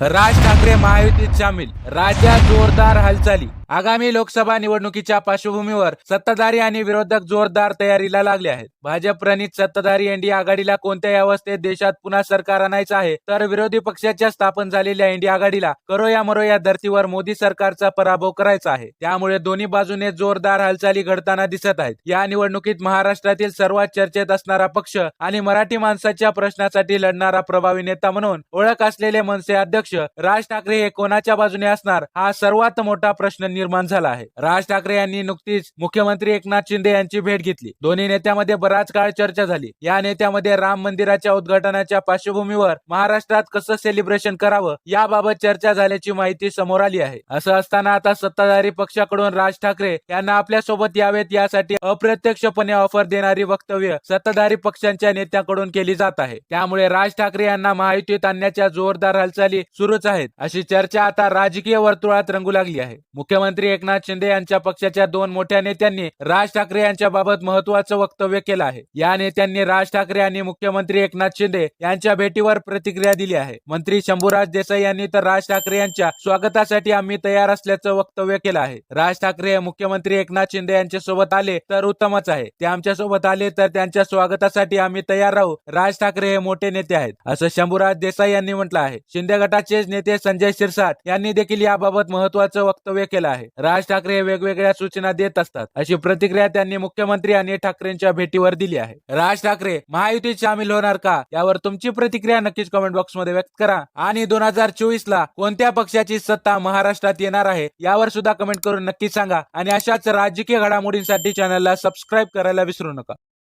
राज ठाकरे महायुतीत सामील राज्यात जोरदार हालचाली. आगामी लोकसभा निवडणुकीच्या पार्श्वभूमीवर सत्ताधारी आणि विरोधक जोरदार तयारीला लागले आहेत. भाजप प्रणित सत्ताधारी एनडीए आघाडीला कोणत्याही अवस्थेत देशात पुन्हा सरकार आणायचं आहे तर विरोधी पक्षाच्या स्थापन झालेल्या एनडीए आघाडीला करो या मरो या धर्तीवर मोदी सरकारचा पराभव करायचा आहे. त्यामुळे दोन्ही बाजूने जोरदार हालचाली घडताना दिसत आहेत. या निवडणुकीत महाराष्ट्रातील सर्वात चर्चेत असणारा पक्ष आणि मराठी माणसाच्या प्रश्नासाठी लढणारा प्रभावी नेता म्हणून ओळख असलेले मनसे अध्यक्ष राज ठाकरे हे कोणाच्या बाजूने असणार हा सर्वात मोठा प्रश्न निर्माण झाला आहे. राज ठाकरे यांनी नुकतीच मुख्यमंत्री एकनाथ शिंदे यांची भेट घेतली. दोन्ही नेत्यामध्ये बराच काळ चर्चा झाली. या नेत्यामध्ये राम मंदिराच्या उद्घाटनाच्या पार्श्वभूमीवर महाराष्ट्रात कसं सेलिब्रेशन करावं याबाबत चर्चा झाल्याची माहिती समोर आली आहे. असं असताना आता सत्ताधारी पक्षाकडून राज ठाकरे यांना आपल्यासोबत यावेत यासाठी अप्रत्यक्षपणे ऑफर देणारी वक्तव्य सत्ताधारी पक्षांच्या नेत्यांकडून केली जात आहे. त्यामुळे राज ठाकरे यांना महायुतीत आणण्याच्या जोरदार हालचाली सुरूच आहेत. अशी चर्चा आता राजकीय वर्तुळात रंगू लागली आहे. मुख्यमंत्री एकनाथ शिंदे यांच्या पक्षाच्या दोन मोठ्या नेत्यांनी राज ठाकरे यांच्या बाबत महत्वाचं वक्तव्य केलं आहे. या नेत्यांनी राज ठाकरे आणि मुख्यमंत्री एकनाथ शिंदे यांच्या भेटीवर प्रतिक्रिया दिली आहे. मंत्री शंभूराज देसाई यांनी तर राज ठाकरे यांच्या स्वागतासाठी आम्ही तयार असल्याचं वक्तव्य केलं आहे. राज ठाकरे हे मुख्यमंत्री एकनाथ शिंदे यांच्या सोबत आले तर उत्तमच आहे. ते आमच्यासोबत आले तर त्यांच्या स्वागतासाठी आम्ही तयार राहू. राज ठाकरे हे मोठे नेते आहेत. असं शंभूराज देसाई यांनी म्हटलं आहे. शिंदे गटाचेच नेते संजय शिरसाट यांनी देखील याबाबत महत्वाचं वक्तव्य केलं आहे. राज ठाकरे हे वेगवेगळ्या सूचना देत असतात. अशी प्रतिक्रिया त्यांनी मुख्यमंत्री आणि ठाकरेंच्या भेटीवर दिली आहे. राज ठाकरे महायुतीत सामील होणार का? यावर तुमची प्रतिक्रिया नक्कीच कमेंट बॉक्समध्ये व्यक्त करा. आणि दोन हजार चोवीस ला कोणत्या पक्षाची सत्ता महाराष्ट्रात येणार आहे यावर सुद्धा कमेंट करून नक्की सांगा. आणि अशाच राजकीय घडामोडींसाठी चॅनलला सबस्क्राईब करायला विसरू नका.